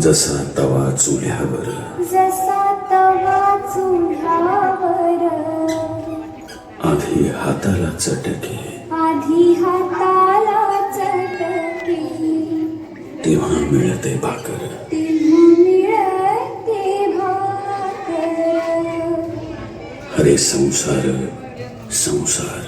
जसा तवा चुल्यावर जसा तवा चुल्यावर आधी हाताला चटके. आधी हाताला चटके. तेव्हा मिळते भाकर. तेव्हा मिळते भाकर. हरे संसार संसार.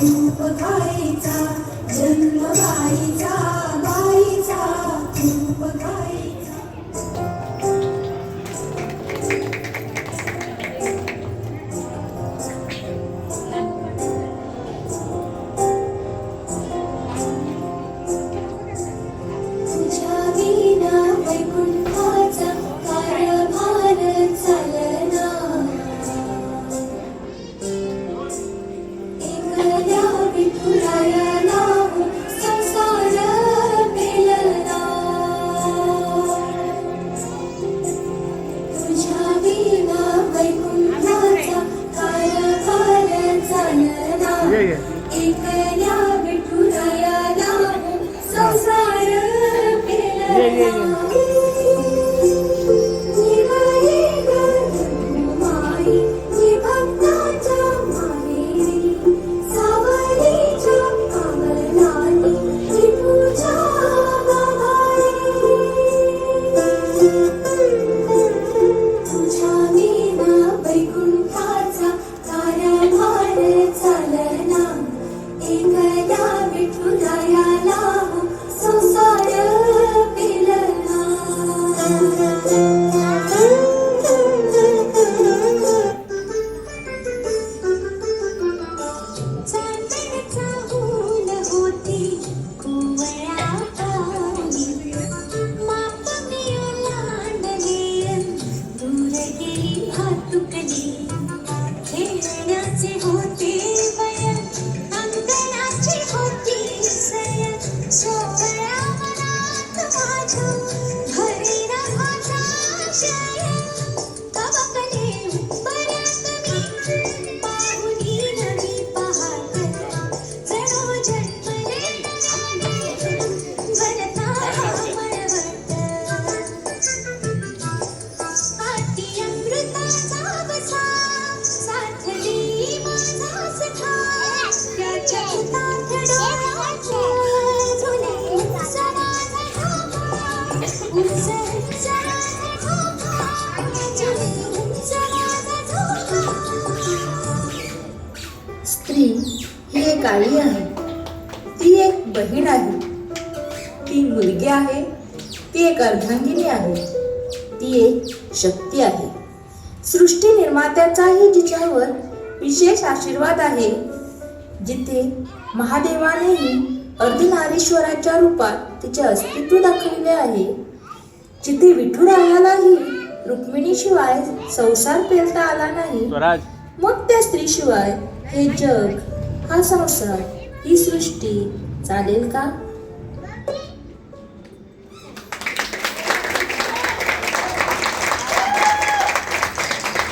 रूप खायचा yeah, yeah. 跟你 काळी आहे. ती एक बहीण आहे. ती मुलगी आहे. ती एक अर्धांगिनी आहे. ती एक शक्ती आहे. सृष्टी निर्मात्याचाही जिच्यावर विशेष आशीर्वाद आहे जिथे महादेवानेही अर्धनारीश्वराच्या रूपात तिचे अस्तित्व दाखविले आहे. जिथे विठुरायालाही रुक्मिणीशिवाय संसार पेलता आला नाही मग त्या स्त्रीशिवाय हे जग हा संसार ही सृष्टी चालेल का?